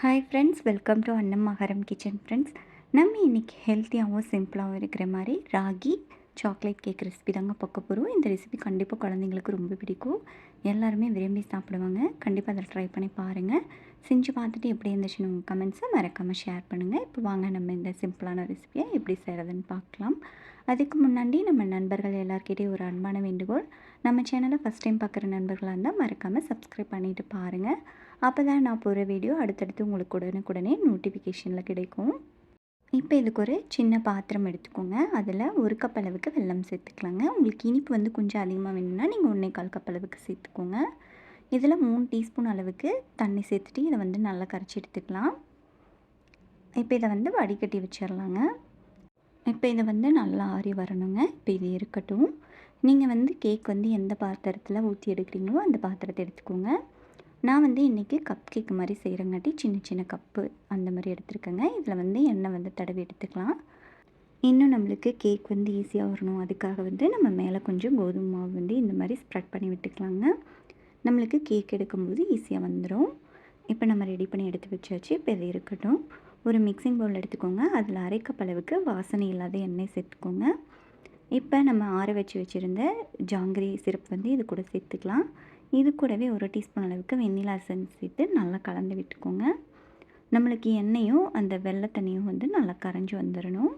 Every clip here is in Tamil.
ஹாய் ஃப்ரெண்ட்ஸ் வெல்கம் டு அன்னம் மகரம் கிச்சன் ஃப்ரெண்ட்ஸ் நம்ம இன்றைக்கி ஹெல்த்தியாகவும் சிம்பிளாகவும் இருக்கிற மாதிரி ராகி சாக்லேட் கேக் ரெசிபி தாங்க பார்க்க போகிறோம் இந்த ரெசிபி கண்டிப்பாக குழந்தைங்களுக்கு ரொம்ப பிடிக்கும். எல்லாருமே விரும்பி சாப்பிடுவாங்க. கண்டிப்பாக அதை ட்ரை பண்ணி பாருங்கள் செஞ்சு பார்த்துட்டு எப்படி இருந்துச்சுன்னு உங்கள் கமெண்ட்ஸை மறக்காமல் ஷேர் பண்ணுங்கள் இப்போ வாங்க நம்ம இந்த சிம்பிளான ரெசிபியை எப்படி செய்கிறதுன்னு பார்க்கலாம். அதுக்கு முன்னாடி நம்ம நண்பர்கள் எல்லாருக்கிட்டே ஒரு அன்பான வேண்டுகோள். நம்ம சேனலை ஃபஸ்ட் டைம் பார்க்குற நண்பர்களாக இருந்தால் மறக்காமல் சப்ஸ்கிரைப் பண்ணிவிட்டு பாருங்கள் அப்போ தான் நான் போகிற வீடியோ அடுத்தடுத்து உங்களுக்கு உடனுக்குடனே நோட்டிஃபிகேஷனில் கிடைக்கும். இப்போ இதுக்கு ஒரு சின்ன பாத்திரம் எடுத்துக்கோங்க. அதில் ஒரு கப் அளவுக்கு வெல்லம் சேர்த்துக்கலாங்க. உங்களுக்கு இனிப்பு வந்து கொஞ்சம் அதிகமாக வேணும்னா நீங்கள் ஒன்றே கால் கப் அளவுக்கு சேர்த்துக்கோங்க. இதில் மூணு டீஸ்பூன் அளவுக்கு தண்ணி சேர்த்துட்டு இதை வந்து நல்லா கரைச்சி எடுத்துக்கலாம். இப்போ இதை வந்து வடிகட்டி வச்சிடலாங்க இப்போ இதை வந்து நல்லா ஆறி வரணுங்க. இப்போ இது இருக்கட்டும். நீங்கள் வந்து கேக் வந்து எந்த பாத்திரத்தில் ஊற்றி எடுக்கிறீங்களோ அந்த பாத்திரத்தை எடுத்துக்கோங்க. நான் வந்து இன்றைக்கி கப் கேக் மாதிரி செய்கிறங்காட்டி சின்ன சின்ன கப்பு அந்த மாதிரி எடுத்துருக்கேங்க. இதில் வந்து எண்ணெய் வந்து தடவி எடுத்துக்கலாம். இன்னும் நம்மளுக்கு கேக் வந்து ஈஸியாக வரணும். அதுக்காக வந்து நம்ம மேலே கொஞ்சம் கோதுமை மாவு வந்து இந்த மாதிரி ஸ்ப்ரெட் பண்ணி விட்டுக்கலாங்க. நம்மளுக்கு கேக் எடுக்கும்போது ஈஸியாக வந்துடும் இப்போ நம்ம ரெடி பண்ணி எடுத்து வச்சாச்சு. இப்போ இது இருக்கட்டும். ஒரு மிக்சிங் பவுல் எடுத்துக்கோங்க. அதில் அரைக்கப்பளவுக்கு வாசனை இல்லாத எண்ணெய் சேர்த்துக்கோங்க. இப்போ நம்ம ஆற வச்சு வச்சுருந்த ஜாங்கிரி சிரப் வந்து இது கூட சேர்த்துக்கலாம். இது கூடவே ஒரு டீஸ்பூன் அளவுக்கு வெண்ணிலா எசன்ஸ் சேர்த்து நல்லா கலந்து விட்டுக்கோங்க. நம்மளுக்கு எண்ணெயும் அந்த வெள்ளை தண்ணியும் வந்து நல்லா கரைஞ்சி வந்துடணும்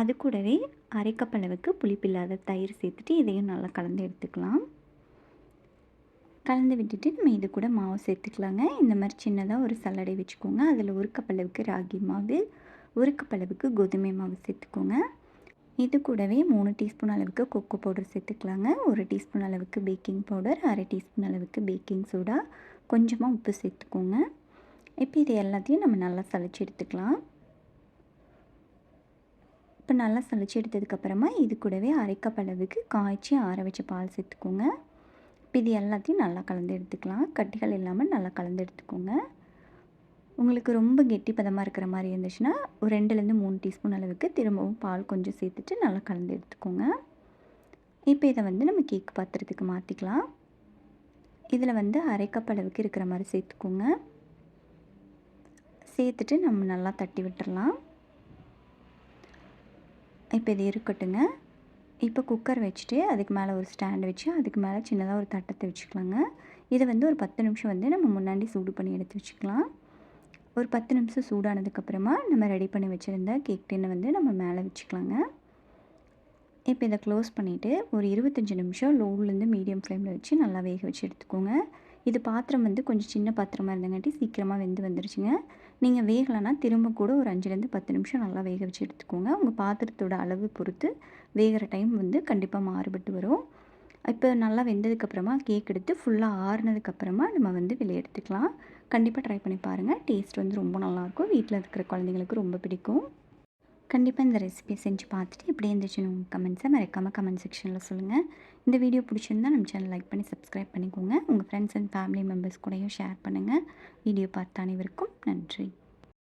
அது கூடவே அரைக்கப் அளவுக்கு புளிப்பில்லாத தயிர் சேர்த்துட்டு இதையும் நல்லா கலந்து எடுத்துக்கலாம். கலந்து விட்டுட்டு நம்ம இது கூட மாவு சேர்த்துக்கலாங்க. இந்த மாதிரி சின்னதாக ஒரு சல்லடை வச்சுக்கோங்க. அதில் ஒரு கப் அளவுக்கு ராகி மாவு ஒரு கப் அளவுக்கு கோதுமை மாவு சேர்த்துக்கோங்க. இது கூடவே மூணு டீஸ்பூன் அளவுக்கு கொக்கோ பவுடர் சேர்த்துக்கலாங்க. ஒரு டீஸ்பூன் அளவுக்கு பேக்கிங் பவுடர் அரை டீஸ்பூன் அளவுக்கு பேக்கிங் சோடா. கொஞ்சமாக உப்பு சேர்த்துக்கோங்க. இப்போ இது எல்லாத்தையும் நம்ம நல்லா சளிச்சு எடுத்துக்கலாம். இப்போ நல்லா சளிச்சு எடுத்ததுக்கப்புறமா இது கூடவே அரைக்கப் அளவுக்கு காய்ச்சி ஆற வச்ச பால் சேர்த்துக்கோங்க. இப்போ இது எல்லாத்தையும் நல்லா கலந்து எடுத்துக்கலாம். கட்டிகள் இல்லாமல் நல்லா கலந்து எடுத்துக்கோங்க. உங்களுக்கு ரொம்ப கெட்டி பதமாக இருக்கிற மாதிரி இருந்துச்சுன்னா ஒரு ரெண்டுலேருந்து மூணு டீஸ்பூன் அளவுக்கு திரும்பவும் பால் கொஞ்சம் சேர்த்துட்டு நல்லா கலந்து எடுத்துக்கோங்க. இப்போ இதை வந்து நம்ம கேக் பாத்திரத்துக்கு மாற்றிக்கலாம் இதில் வந்து அரை கப் அளவுக்கு இருக்கிற மாதிரி சேர்த்துக்கோங்க. சேர்த்துட்டு நம்ம நல்லா தட்டி விட்டுடலாம் இப்போ இது இருக்கட்டுங்க. இப்போ குக்கர் வச்சுட்டு அதுக்கு மேலே ஒரு ஸ்டாண்டு வச்சு அதுக்கு மேலே சின்னதாக ஒரு தட்டத்தை வச்சுக்கலாங்க. இதை வந்து ஒரு பத்து நிமிஷம் வந்து நம்ம முன்னாடி சூடு பண்ணி எடுத்து வச்சுக்கலாம். ஒரு பத்து நிமிஷம் சூடானதுக்கப்புறமா நம்ம ரெடி பண்ணி வச்சுருந்த கேக் டின்னை வந்து நம்ம மேலே வச்சுக்கலாங்க. இப்போ இதை க்ளோஸ் பண்ணிவிட்டு ஒரு இருபத்தஞ்சி நிமிஷம் லோவ்லேருந்து மீடியம் ஃப்ளேமில் வச்சு நல்லா வேக வச்சு எடுத்துக்கோங்க. இது பாத்திரம் வந்து கொஞ்சம் சின்ன பாத்திரமாக இருந்தங்காட்டி சீக்கிரமாக வெந்து வந்துருச்சுங்க. நீங்கள் வேகலைன்னா திரும்ப கூட ஒரு அஞ்சுலேருந்து பத்து நிமிஷம் நல்லா வேக வச்சு எடுத்துக்கோங்க. உங்கள் பாத்திரத்தோட அளவு பொறுத்து வேகிற டைம் வந்து கண்டிப்பாக மாறுபட்டு வரும். இப்போ நல்லா வெந்ததுக்கப்புறமா கேக் எடுத்து ஃபுல்லாக ஆறுனதுக்கப்புறமா நம்ம வந்து வெளியே எடுத்துக்கலாம். கண்டிப்பாக ட்ரை பண்ணி பாருங்கள் டேஸ்ட் வந்து ரொம்ப நல்லாயிருக்கும். வீட்டில் இருக்கிற குழந்தைங்களுக்கு ரொம்ப பிடிக்கும். கண்டிப்பாக இந்த ரெசிபியை செஞ்சு பார்த்துட்டு எப்படி இருந்துச்சுன்னு உங்கள் கமெண்ட்ஸை மறக்காமல் கமெண்ட் செக்ஷனில் சொல்லுங்கள் இந்த வீடியோ பிடிச்சிருந்தால் நம்ம சேனல் லைக் பண்ணி சப்ஸ்கிரைப் பண்ணிக்கோங்க. உங்கள் ஃப்ரெண்ட்ஸ் அண்ட் ஃபேமிலி மெம்பர்ஸ் கூடயும் ஷேர் பண்ணுங்கள் வீடியோ பார்த்த அனைவருக்கும் நன்றி.